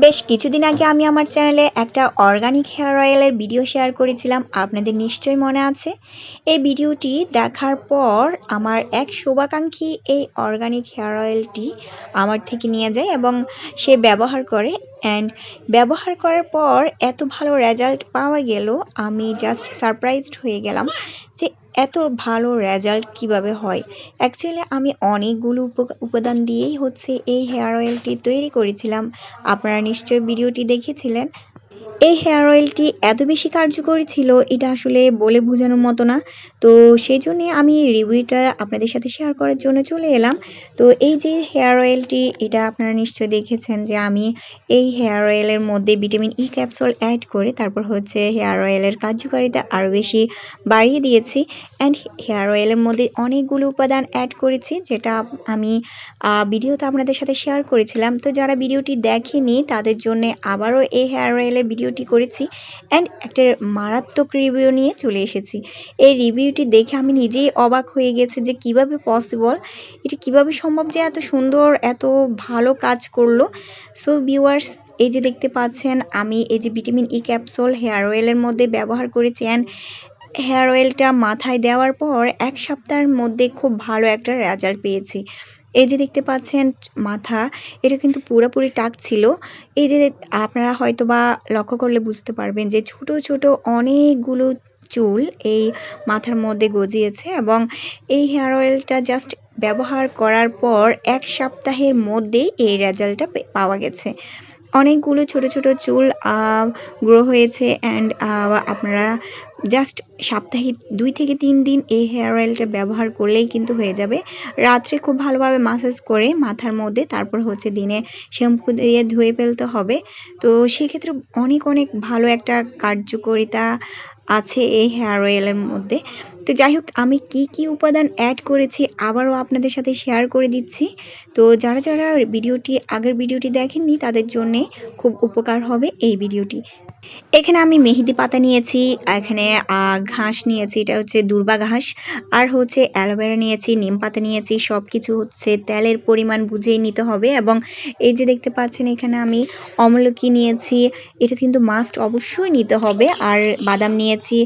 বেশ কিছুদিন আগে আমি আমার চ্যানেলে একটা অর্গানিক হেয়ার অয়েলের ভিডিও শেয়ার করেছিলাম, আপনাদের নিশ্চয়ই মনে আছে। এই ভিডিওটি দেখার পর আমার এক শুভাকাঙ্ক্ষী এই অর্গানিক হেয়ার অয়েলটি আমার থেকে নিয়ে যায় এবং সে ব্যবহার করে। অ্যান্ড ব্যবহার করার পর এত ভালো রেজাল্ট পাওয়া গেল, আমি জাস্ট সারপ্রাইজড হয়ে গেলাম যে এত ভালো রেজাল্ট কীভাবে হয়? অ্যাকচুয়ালি আমি অনেকগুলো উপাদান দিয়েই হচ্ছে এই হেয়ার অয়েলটি তৈরি করেছিলাম। আপনারা নিশ্চয়ই ভিডিওটি দেখেছিলেন। এই হেয়ার অয়েলটি এত বেশি কার্যকরী ছিল, এটা আসলে বলে বোঝানোর মতো না। তো সেই জন্যে আমি রিভিউটা আপনাদের সাথে শেয়ার করার জন্য চলে এলাম। তো এই যে হেয়ার অয়েলটি এটা আপনারা নিশ্চয়ই দেখেছেন যে আমি এই হেয়ার অয়েলের মধ্যে ভিটামিন ই ক্যাপসুল অ্যাড করে তারপর হচ্ছে হেয়ার অয়েলের কার্যকারিতা আরও বেশি বাড়িয়ে দিয়েছি। অ্যান্ড হেয়ার অয়েলের মধ্যে অনেকগুলো উপাদান অ্যাড করেছি, যেটা আমি ভিডিওতে আপনাদের সাথে শেয়ার করেছিলাম। তো যারা ভিডিওটি দেখেনি, তাদের জন্য আবারও এই হেয়ার অয়েলের ভিডিও রিভিউটি করেছি অ্যান্ড একটা মারাত্মক রিভিউ নিয়ে চলে এসেছি। এই রিভিউটি দেখে আমি নিজেই অবাক হয়ে গেছি যে কীভাবে পসিবল এটা কীভাবে সম্ভব যে এত সুন্দর, এত ভালো কাজ করল? সো ভিউয়ার্স এই যে দেখতে পাচ্ছেন, আমি এই যে ভিটামিন ই ক্যাপসুল হেয়ার অয়েলের মধ্যে ব্যবহার করেছি অ্যান্ড হেয়ার অয়েলটা মাথায় দেওয়ার পর এক সপ্তাহের মধ্যে খুব ভালো একটা রেজাল্ট পেয়েছি। এই যে দেখতে পাচ্ছেন মাথা, এটা কিন্তু পুরোপুরি টাক ছিল। এই যে আপনারা হয়তো বা লক্ষ্য করলে বুঝতে পারবেন যে ছোট ছোট অনেকগুলো চুল এই মাথার মধ্যে গজিয়েছে এবং এই হেয়ার অয়েলটা জাস্ট ব্যবহার করার পর এক সপ্তাহের মধ্যেই এই রেজাল্টটা পাওয়া গেছে। অনেকগুলো ছোট ছোট চুল গ্রো হয়েছে অ্যান্ড আপনারা জাস্ট সপ্তাহে দুই থেকে তিন দিন এই হেয়ার অয়েলটা ব্যবহার করলেই কিন্তু হয়ে যাবে। রাত্রে খুব ভালোভাবে মাসাজ করে মাথার মধ্যে, তারপর হচ্ছে দিনে শ্যাম্পু দিয়ে ধুয়ে ফেলতে হবে। তো সেক্ষেত্রে অনেক অনেক ভালো একটা কার্যকরিতা আছে এই হেয়ার অয়েলের মধ্যে। তো যাই হোক, আমি কি কি উপাদান অ্যাড করেছি আবারও আপনাদের সাথে শেয়ার করে দিচ্ছি। তো যারা যারা ভিডিওটি, আগের ভিডিওটি দেখেননি, তাদের জন্যে খুব উপকার হবে এই ভিডিওটি। এখানে আমি মেহেদি পাতা নিয়েছি, এখানে ঘাস নিয়েছি, এটা হচ্ছে দুর্বা ঘাস। আর হচ্ছে অ্যালোভেরা নিয়েছি, নিম পাতা নিয়েছি সব কিছু হচ্ছে তেলের পরিমাণ বুঝেই নিতে হবে। এবং এই যে দেখতে পাচ্ছেন এখানে আমি অমলকি নিয়েছি, এটা কিন্তু মাস্ট অবশ্যই নিতে হবে। আর বাদাম নিয়েছি,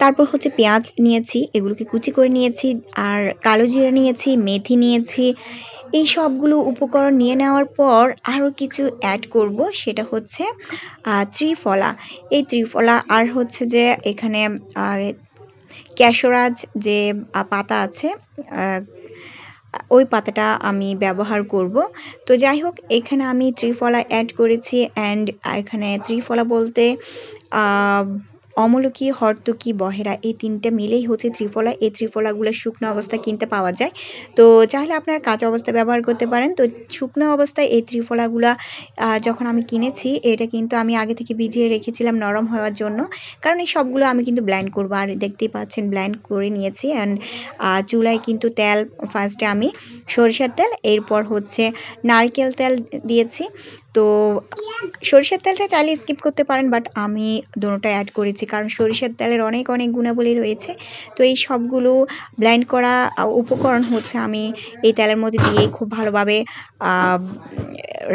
তারপর হচ্ছে পেঁয়াজ নিয়েছি, এগুলোকে কুচি করে নিয়েছি। আর কালো জিরা নিয়েছি, মেথি নিয়েছি এই সবগুলো উপকরণ নিয়ে নেওয়ার পর আরও কিছু অ্যাড করব, সেটা হচ্ছে ত্রিফলা। এই ত্রিফলা আর হচ্ছে যে এখানে ক্যাশরাজ যে পাতা আছে ওই পাতাটা আমি ব্যবহার করব। তো যাই হোক, এখানে আমি ত্রিফলা অ্যাড করেছি অ্যান্ড এখানে ত্রিফলা বলতে অমলকি হর্তকি বহেরা, এই তিনটে মিলেই হচ্ছে ত্রিফলা। এই ত্রিফলাগুলো শুকনো অবস্থায় কিনতে পাওয়া যায়। তো চাইলে আপনার কাঁচা অবস্থায় ব্যবহার করতে পারেন। তো শুকনো অবস্থায় এই ত্রিফলাগুলা যখন আমি কিনেছি, এটা কিন্তু আমি আগে থেকে ভিজিয়ে রেখেছিলাম নরম হওয়ার জন্য। কারণ এই সবগুলো আমি কিন্তু ব্ল্যান্ড করব। আর দেখতেই পাচ্ছেন ব্ল্যান্ড করে নিয়েছি। অ্যান্ড চুলায় কিন্তু তেল ফার্স্টে আমি সরিষার তেল, এরপর হচ্ছে নারকেল তেল দিয়েছি। তো সরিষার তেলটা চাইলে স্কিপ করতে পারেন বাট আমি দুটোটা অ্যাড করেছি, কারণ সরিষার তেলের অনেক অনেক গুণাবলী রয়েছে। তো এই সবগুলো ব্ল্যান্ড করা উপকরণ হচ্ছে আমি এই তেলের মধ্যে দিয়ে খুব ভালোভাবে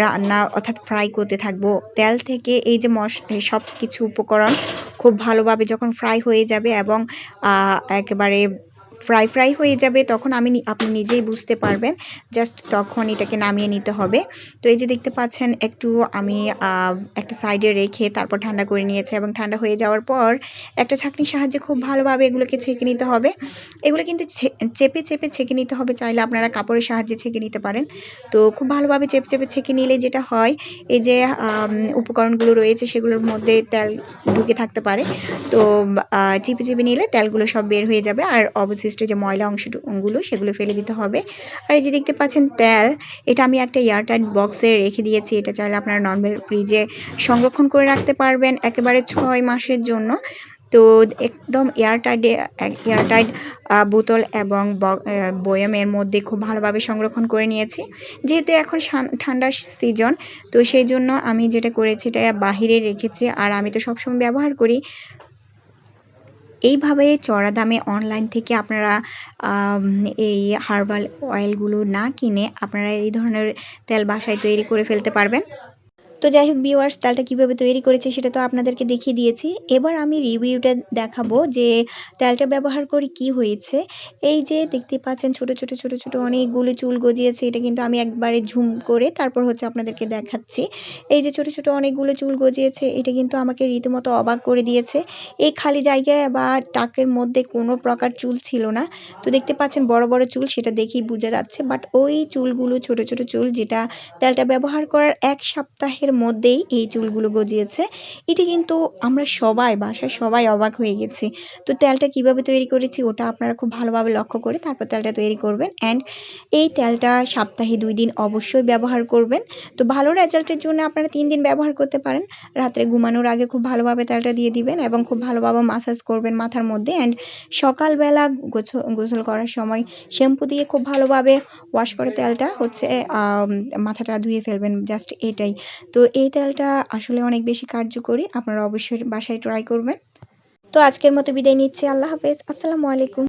রান্না অর্থাৎ ফ্রাই করতে থাকব। তেল থেকে এই যে মশ সব কিছু উপকরণ খুব ভালোভাবে যখন ফ্রাই হয়ে যাবে এবং একেবারে ফ্রাই ফ্রাই হয়ে যাবে, তখন আমি আপনি নিজেই বুঝতে পারবেন। জাস্ট তখন এটাকে নামিয়ে নিতে হবে। তো এই যে দেখতে পাচ্ছেন, একটু আমি একটা সাইডে রেখে তারপর ঠান্ডা করে নিয়েছে এবং ঠান্ডা হয়ে যাওয়ার পর একটা ছাঁকনির সাহায্যে খুব ভালোভাবে এগুলোকে ছেঁকে নিতে হবে। এগুলো কিন্তু চেপে চেপে ছেঁকে নিতে হবে, চাইলে আপনারা কাপড়ের সাহায্যে ছেঁকে নিতে পারেন। তো খুব ভালোভাবে চেপে চেপে ছেঁকে নিলে যেটা হয়, এই যে উপকরণগুলো রয়েছে সেগুলোর মধ্যে তেল ঢুকে থাকতে পারে। তো চিপে চিপে নিলে তেলগুলো সব বের হয়ে যাবে। আর অবশিষ্ট অবশিষ্ট যে ময়লা অংশগুলো সেগুলো ফেলে দিতে হবে। আর এই যে দেখতে পাচ্ছেন তেল, এটা আমি একটা এয়ারটাইট বক্সে রেখে দিয়েছি। এটা চাইলে আপনারা নর্মাল ফ্রিজে সংরক্ষণ করে রাখতে পারবেন একেবারে ছয় মাসের জন্য। তো একদম এয়ারটাইট এয়ারটাইট বোতল এবং বয়ামের মধ্যে খুব ভালোভাবে সংরক্ষণ করে নিয়েছি। যেহেতু এখন ঠান্ডার সিজন, তো সেই জন্য আমি যেটা করেছি এটা বাহিরে রেখেছি। আর আমি তো সবসময় ব্যবহার করি এইভাবে চড়া দামে অনলাইন থেকে আপনারা এই হার্বাল অয়েলগুলো না কিনে আপনারা এই ধরনের তেল বাসায় তৈরি করে ফেলতে পারবেন। তো যাই হোক ভিউয়ার্স তেলটা কীভাবে তৈরি করেছি সেটা তো আপনাদেরকে দেখিয়ে দিয়েছি। এবার আমি রিভিউটা দেখাবো যে তেলটা ব্যবহার করে কি হয়েছে। এই যে দেখতে পাচ্ছেন ছোট ছোট ছোট ছোট অনেকগুলো চুল গজিয়েছে, এটা কিন্তু আমি একবারে ঝুম করে তারপর হচ্ছে আপনাদেরকে দেখাচ্ছি। এই যে ছোট ছোট অনেকগুলো চুল গজিয়েছে, এটা কিন্তু আমাকে রীতিমতো অবাক করে দিয়েছে। এই খালি জায়গায় বা টাকের মধ্যে কোনো প্রকার চুল ছিল না। তো দেখতে পাচ্ছেন বড় বড় চুল, সেটা দেখেই বোঝা যাচ্ছে। বাট ওই চুলগুলো ছোট ছোট চুল, যেটা তেলটা ব্যবহার করার এক সপ্তাহের মধ্যেই এই চুলগুলো গজিয়েছে। এটি কিন্তু আমরা সবাই বাসায় সবাই অবাক হয়ে গেছি। তো তেলটা কীভাবে তৈরি করেছি ওটা আপনারা খুব ভালোভাবে লক্ষ্য করে তারপর তেলটা তৈরি করবেন। অ্যান্ড এই তেলটা সপ্তাহে দুই দিন অবশ্যই ব্যবহার করবেন। তো ভালো রেজাল্টের জন্য আপনারা তিন দিন ব্যবহার করতে পারেন। রাত্রে ঘুমানোর আগে খুব ভালোভাবে তেলটা দিয়ে দিবেন এবং খুব ভালোভাবে মাসাজ করবেন মাথার মধ্যে। অ্যান্ড সকালবেলা গোসল করার সময় শ্যাম্পু দিয়ে খুব ভালোভাবে ওয়াশ করে তেলটা হচ্ছে মাথাটা ধুয়ে ফেলবেন জাস্ট এটাই। তো এই তেলটা আসলে অনেক বেশি কার্যকরী। আপনারা অবশ্যই বাসায় ট্রাই করবেন। তো আজকের মতো বিদায় নিচ্ছি। আল্লাহ হাফেজ। আসসালামু আলাইকুম।